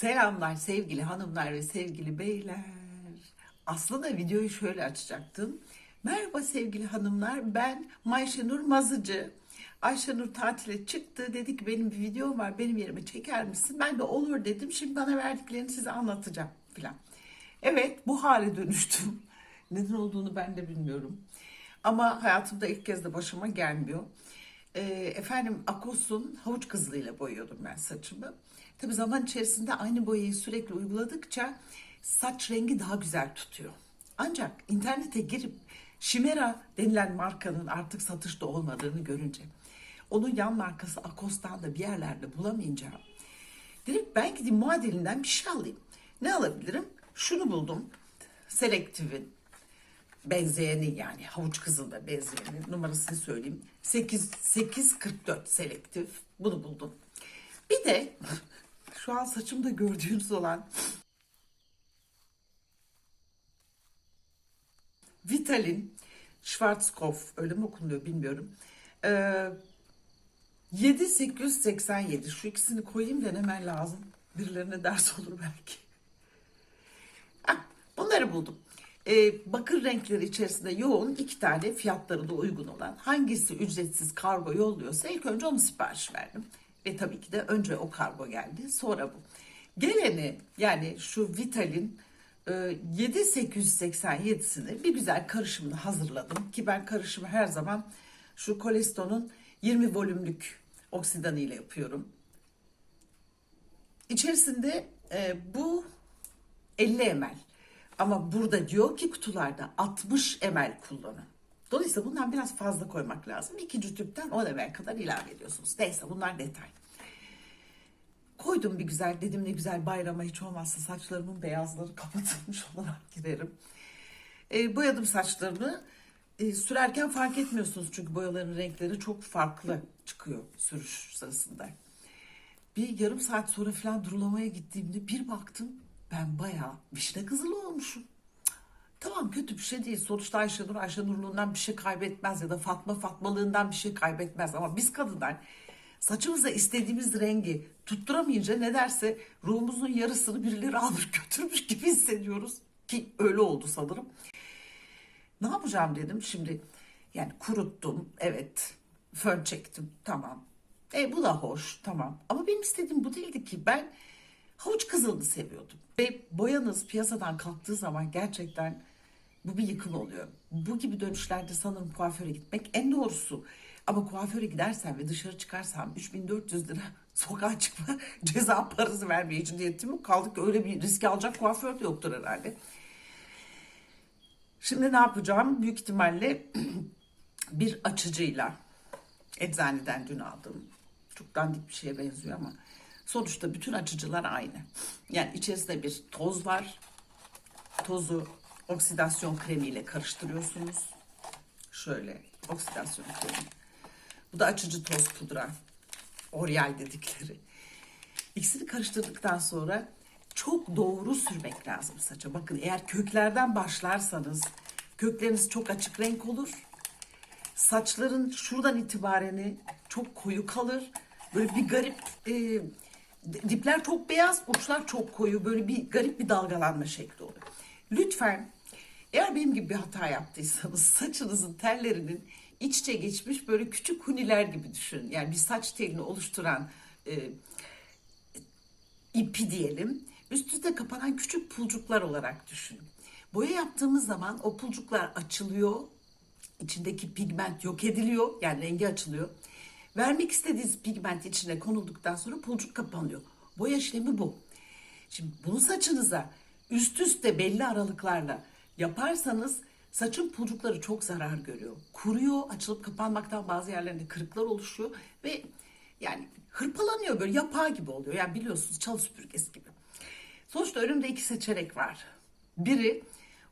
Selamlar sevgili hanımlar ve sevgili beyler. Aslında videoyu şöyle açacaktım. Merhaba sevgili hanımlar ben Mayşenur Mazıcı. Ayşenur tatile çıktı dedi ki benim bir videom var benim yerime çeker misin? Ben de olur dedim şimdi bana verdiklerini size anlatacağım filan. Evet bu hale dönüştüm. Neden olduğunu ben de bilmiyorum. Ama hayatımda ilk kez de başıma gelmiyor. Ee, efendim Akos'un havuç kızılıyla boyuyordum ben saçımı. Tabii zaman içerisinde aynı boyayı sürekli uyguladıkça saç rengi daha güzel tutuyor. Ancak internete girip Chimera denilen markanın artık satışta olmadığını görünce, onun yan markası Akos'tan da bir yerlerde bulamayınca dedim ben gideyim muadilinden bir şey alayım. Ne alabilirim? Şunu buldum. Selective'in benzeyeni yani havuç kızılda benzeyeni numarasını söyleyeyim. 8 844 selektif. Bunu buldum. Bir de şu an saçımda gördüğünüz olan Vitalin Schwarzkopf öyle mi okunuyor bilmiyorum. Ee, 7887 şu ikisini koyayım denemen lazım. Birilerine ders olur belki. Heh, bunları buldum. Ee, bakır renkleri içerisinde yoğun iki tane fiyatları da uygun olan hangisi ücretsiz kargo yolluyorsa ilk önce onu sipariş verdim. Ve tabii ki de önce o kargo geldi sonra bu. Geleni yani şu Vital'in e, 7887'sini bir güzel karışımını hazırladım. Ki ben karışımı her zaman şu Kolesto'nun 20 volümlük oksidanı ile yapıyorum. İçerisinde e, bu 50 ml. Ama burada diyor ki kutularda 60 ml kullanın. Dolayısıyla bundan biraz fazla koymak lazım. İkinci tüpten 10 ml kadar ilave ediyorsunuz. Neyse bunlar detay. Koydum bir güzel dedim ne güzel bayrama hiç olmazsa saçlarımın beyazları kapatılmış olarak girerim. E, boyadım saçlarımı. E, sürerken fark etmiyorsunuz çünkü boyaların renkleri çok farklı çıkıyor sürüş sırasında. Bir yarım saat sonra falan durulamaya gittiğimde bir baktım ben bayağı vişne kızılı olmuşum. Tamam kötü bir şey değil. Sonuçta Ayşenur Ayşenurluğundan bir şey kaybetmez ya da Fatma Fatmalığından bir şey kaybetmez. Ama biz kadınlar saçımıza istediğimiz rengi tutturamayınca ne derse ruhumuzun yarısını birileri almış götürmüş gibi hissediyoruz. Ki öyle oldu sanırım. Ne yapacağım dedim şimdi. Yani kuruttum evet. Fön çektim tamam. E bu da hoş tamam. Ama benim istediğim bu değildi ki. Ben havuç kızılını seviyordum. Ve boyanız piyasadan kalktığı zaman gerçekten bu bir yıkım oluyor. Bu gibi dönüşlerde sanırım kuaföre gitmek en doğrusu. Ama kuaföre gidersem ve dışarı çıkarsam 3400 lira sokağa çıkma ceza parası vermeye ciddiyetim yok. Kaldık ki öyle bir riske alacak kuaför de yoktur herhalde. Şimdi ne yapacağım? Büyük ihtimalle bir açıcıyla eczaneden dün aldım. Çok dandik bir şeye benziyor ama sonuçta bütün açıcılar aynı. Yani içerisinde bir toz var. Tozu oksidasyon kremiyle karıştırıyorsunuz. Şöyle oksidasyon kremi. Bu da açıcı toz pudra. Oryal dedikleri. İkisini karıştırdıktan sonra çok doğru sürmek lazım saça. Bakın eğer köklerden başlarsanız kökleriniz çok açık renk olur. Saçların şuradan itibareni çok koyu kalır. Böyle bir garip e, dipler çok beyaz, uçlar çok koyu. Böyle bir garip bir dalgalanma şekli oluyor. Lütfen eğer benim gibi bir hata yaptıysanız saçınızın tellerinin iç içe geçmiş böyle küçük huniler gibi düşünün. Yani bir saç telini oluşturan e, ipi diyelim. Üst üste kapanan küçük pulcuklar olarak düşünün. Boya yaptığımız zaman o pulcuklar açılıyor. İçindeki pigment yok ediliyor. Yani rengi açılıyor. Vermek istediğiniz pigment içine konulduktan sonra pulcuk kapanıyor. Boya işlemi bu. Şimdi bunu saçınıza üst üste belli aralıklarla yaparsanız saçın pulcukları çok zarar görüyor. Kuruyor, açılıp kapanmaktan bazı yerlerinde kırıklar oluşuyor ve yani hırpalanıyor böyle yapağı gibi oluyor. Yani biliyorsunuz çalı süpürgesi gibi. Sonuçta önümde iki seçenek var. Biri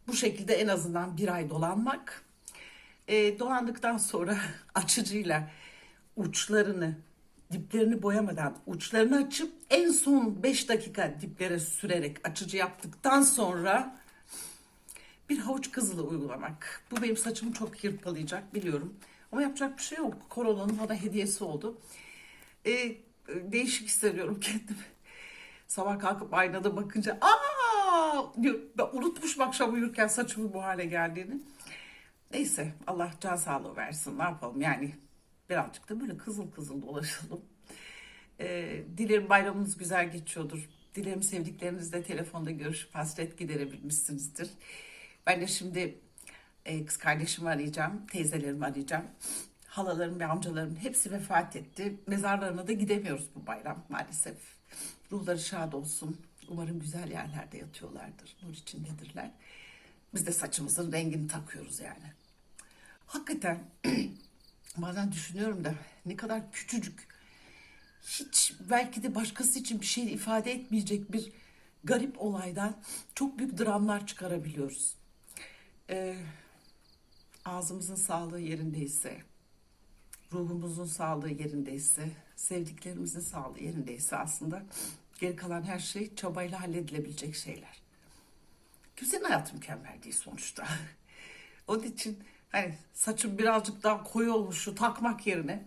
bu şekilde en azından bir ay dolanmak. E, dolandıktan sonra açıcıyla uçlarını, diplerini boyamadan uçlarını açıp en son 5 dakika diplere sürerek açıcı yaptıktan sonra bir havuç kızılı uygulamak. Bu benim saçımı çok hırpalayacak biliyorum. Ama yapacak bir şey yok. Koronanın bana hediyesi oldu. E, değişik hissediyorum kendimi. Sabah kalkıp aynada bakınca aa diyor, ben unutmuşum akşam uyurken saçımın bu hale geldiğini. Neyse Allah can sağlığı versin ne yapalım yani birazcık da böyle kızıl kızıl dolaşalım. Ee, dilerim bayramınız güzel geçiyordur. Dilerim sevdiklerinizle telefonda görüşüp hasret giderebilmişsinizdir. Ben de şimdi e, kız kardeşimi arayacağım, teyzelerimi arayacağım. Halalarım ve amcalarım hepsi vefat etti. Mezarlarına da gidemiyoruz bu bayram maalesef. Ruhları şad olsun. Umarım güzel yerlerde yatıyorlardır. Nur içindedirler. Biz de saçımızın rengini takıyoruz yani. Hakikaten bazen düşünüyorum da ne kadar küçücük hiç belki de başkası için bir şey ifade etmeyecek bir garip olaydan çok büyük dramlar çıkarabiliyoruz. Ee, ağzımızın sağlığı yerindeyse, ruhumuzun sağlığı yerindeyse, sevdiklerimizin sağlığı yerindeyse aslında geri kalan her şey çabayla halledilebilecek şeyler. Kimsenin hayatı mükemmel değil sonuçta. Onun için hani saçım birazcık daha koyu olmuş şu takmak yerine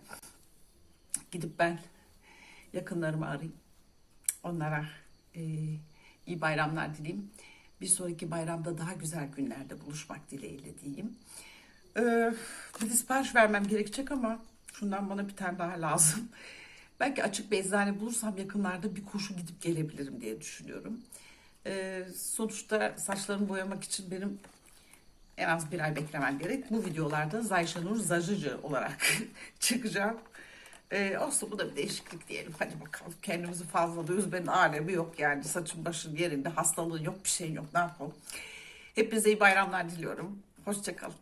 gidip ben yakınlarımı arayayım. Onlara e, iyi bayramlar dileyim. Bir sonraki bayramda daha güzel günlerde buluşmak dileğiyle diyeyim. Ee, bir sipariş vermem gerekecek ama şundan bana bir tane daha lazım. Belki açık bir eczane bulursam yakınlarda bir koşu gidip gelebilirim diye düşünüyorum. Ee, sonuçta saçlarımı boyamak için benim en az bir ay beklemem gerek. Bu videolarda Zayşanur Zajıcı olarak çıkacağım. Ee, olsun bu da bir değişiklik diyelim. Hadi bakalım kendimizi fazla da üzmenin alemi yok yani. Saçın başın yerinde hastalığın yok bir şeyin yok ne yapalım. Hepinize iyi bayramlar diliyorum. Hoşçakalın.